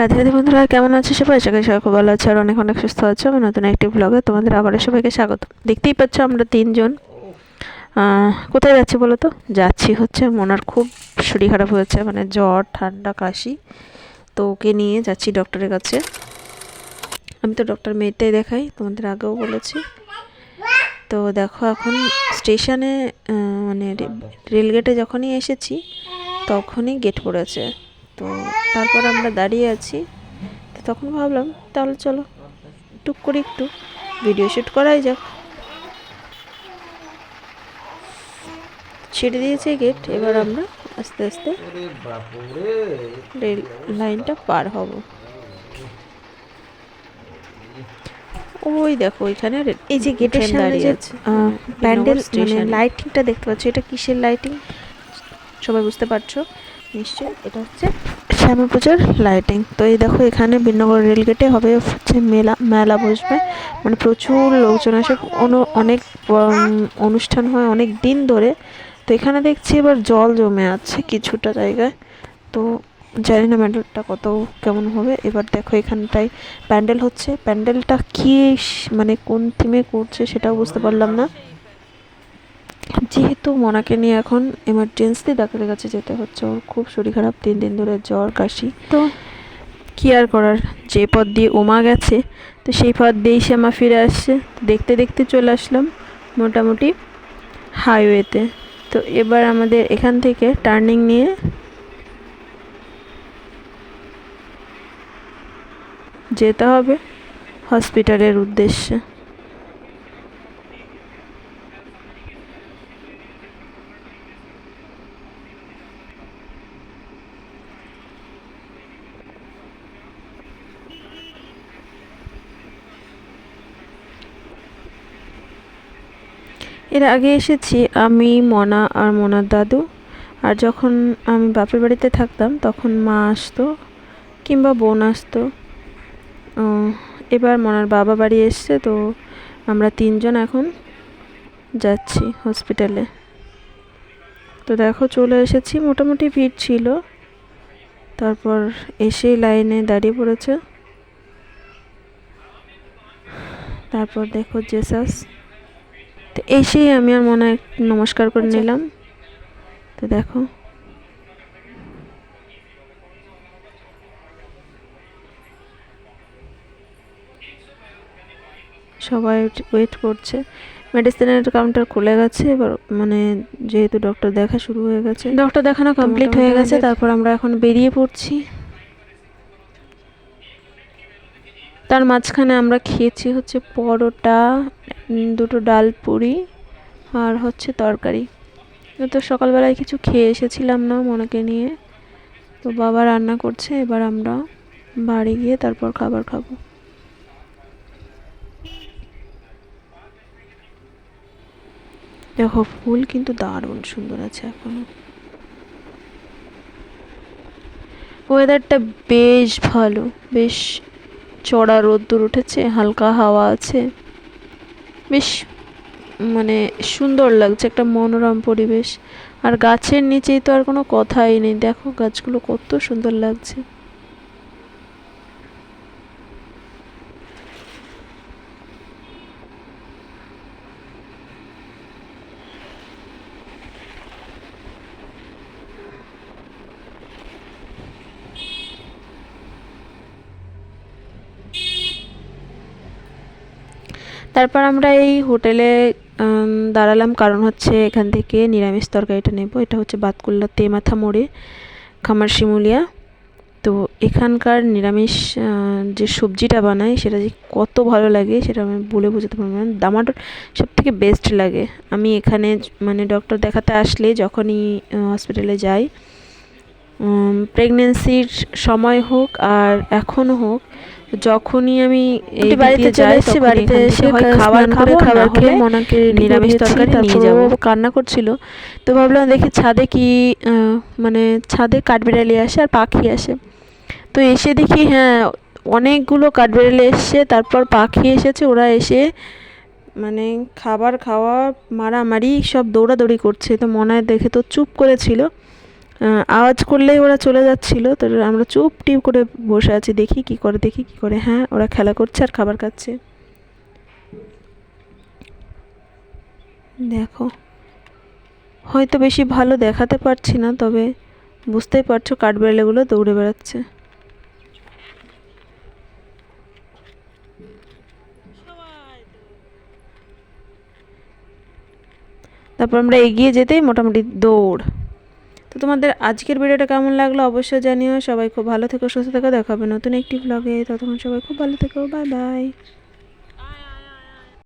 রাধে রাধে বন্ধুরা, কেমন আছে সবাই? আশা সবাই খুব ভালো আছে আর অনেক অনেক সুস্থ আছে। আমি নতুন একটি ব্লগে তোমাদের আবার সবাইকে স্বাগত। দেখতেই পাচ্ছ আমরা তিনজন। কোথায় যাচ্ছি বলো তো? যাচ্ছি হচ্ছে মনার খুব শরীর খারাপ হয়েছে মানে জ্বর, ঠান্ডা, কাশি। তো ওকে নিয়ে যাচ্ছি ডক্টরের কাছে। আমি তো ডক্টর মেয়েটাই দেখাই, তোমাদের আগেও বলেছি। তো দেখো এখন স্টেশনে মানে রেলগেটে যখনই এসেছি, তখনই গেট পড়েছে। তো তারপর আমরা দাঁড়িয়ে আছি। তো তখন ভাবলাম তাহলে চলো টুক করে একটু ভিডিও শ্যুট করাই যাক। ছেড়ে দিয়েছে গেট এবার আমরা আস্তে আস্তে রেল লাইনটা পার হব। ওই দেখো ওইখানে এই যে গেটের সামনে দাঁড়িয়ে যে আছে। প্যান্ডেল মানে লাইটিংটা দেখতে পাচ্ছ এটা কিসের লাইটিং সবাই বুঝতে পারছ? নিশ্চয়ই এটা হচ্ছে শ্যামা পুজোর লাইটিং তো এই দেখো এখানে বিনগর রেলগেটে হবে হচ্ছে মেলা মেলা বসবে। মানে প্রচুর লোকজন আসে। অনু- অনেক অনুষ্ঠান হয় অনেক দিন ধরে। তো এখানে দেখছি এবার জল জমে আছে কিছুটা জায়গায়। তো জানি না প্যান্ডেলটা কত, কেমন হবে। এবার দেখো এখানটায় প্যান্ডেল হচ্ছে। প্যান্ডেলটা কী মানে কোন থিমে করছে সেটাও বুঝতে পারলাম না। যেহেতু মনাকে নিয়ে এখন এমার্জেন্সি ডাক্তারের কাছে যেতে হচ্ছে ওর খুব শরীর খারাপ তিন দিন ধরে জ্বর কাশি। তো? কি আর করার? যে পথ দিয়ে ওমা গেছে তো সেই পথ দিয়েই শ্যামা ফিরে আসছে। দেখতে দেখতে চলে আসলাম মোটামুটি হাইওয়েতে তো এবার আমাদের এখান থেকে টার্নিং নিয়ে যেতে হবে হসপিটালের উদ্দেশ্যে। এর আগে এসেছি আমি, মনা আর মনার দাদু। আর যখন আমি বাপের বাড়িতে থাকতাম, তখন মা আসতো কিংবা বোন আসতো। এবার মনার বাবা বাড়ি এসছে, তো আমরা তিনজন এখন যাচ্ছি হসপিটালে। তো দেখো, চলে এসেছি। মোটামুটি ভিড় ছিল। তারপর এসেই লাইনে দাঁড়িয়ে পড়েছে। তারপর দেখো, জেসাস। তো এসেই আমি আর মনে হয় নমস্কার করে আচ্ছা। নিলাম। তো দেখো। সবাই ওয়েট করছে। মেডিসিনের কাউন্টার খুলে গেছে এবার মানে যেহেতু ডক্টর দেখা শুরু হয়ে গেছে ডক্টর দেখানো কমপ্লিট হয়ে গেছে। তারপর আমরা এখন বেরিয়ে পড়ছি। তার মাঝখানে আমরা খেয়েছি হচ্ছে পরোটা দুটো ডাল পুরি আর হচ্ছে তরকারি। তো সকালবেলায় কিছু খেয়ে এসেছিলাম না মনেকে নিয়ে। তো বাবা রান্না করছে, এবার আমরা বাড়ি গিয়ে তারপর খাবার খাব। দেখো, ফুল কিন্তু দারুণ সুন্দর আছে এখনও। ওয়েদারটা বেশ ভালো, বেশ চড়া রোদ্দুর উঠেছে, হালকা হাওয়া আছে। বেশ মানে সুন্দর লাগছে একটা মনোরম পরিবেশ। আর গাছের নিচেই তো আর কোনো কথাই নেই। দেখো গাছগুলো কত সুন্দর লাগছে। তারপর আমরা এই হোটেলে দাঁড়ালাম। কারণ হচ্ছে এখান থেকে নিরামিষ তরকারিটা নেব। এটা হচ্ছে বাতকুল্লা তেমাথা মোড়ে, খামার শিমুলিয়া। তো এখানকার নিরামিষ যে সবজিটা বানায় সেটা যে কত ভালো লাগে, সেটা আমি বলে বোঝাতে পারব না। আমার সব থেকে বেস্ট লাগে। আমি এখানে মানে ডক্টর দেখাতে আসলে যখনই হসপিটালে যাই প্রেগনেন্সির সময় হোক আর এখনও হোক যখনই আমি এই বাড়িতে চলে যাই এসেছি, বাড়িতে এসে হয় খাবার খাব, খাব খাবার খেয়ে মনাকে নিরামিষ করে তরকারি নিয়ে যাব। কান্না করছিল। তো ভাবলাম দেখি ছাদে কি মানে ছাদে কাঠবিড়ালি আসে আর পাখি আসে। তো এসে দেখি হ্যাঁ অনেকগুলো কাঠবিড়ালি এসছে তারপর পাখি এসেছে ওরা এসে মানে খাবার খাওয়া মারামারি সব দৌড়াদৌড়ি করছে। তো মনে হয় দেখে তো চুপ করেছিল। আওয়াজ করলেই ওরা চলে যাচ্ছিল। তো আমরা চুপ টিপ করে বসে আছি, দেখি কি করে, দেখি কি করে। হ্যাঁ ওরা খেলা করছে আর খাবার খাচ্ছে। দেখো, হয়তো বেশি ভালো দেখাতে পারছি না, তবে বুঝতেই পারছ কাঠবেড়ালিগুলো দৌড়ে বেড়াচ্ছে। তারপর আমরা এগিয়ে যেতেই মোটামুটি দৌড়। তো তোমাদের আজকের ভিডিওটা কেমন লাগল অবশ্যই জানিও। সবাই খুব ভালো থেকো, সুস্থ থেকো। দেখাবে নতুন একটি ব্লগে ততক্ষণ সবাই খুব ভালো থেকো। Bye bye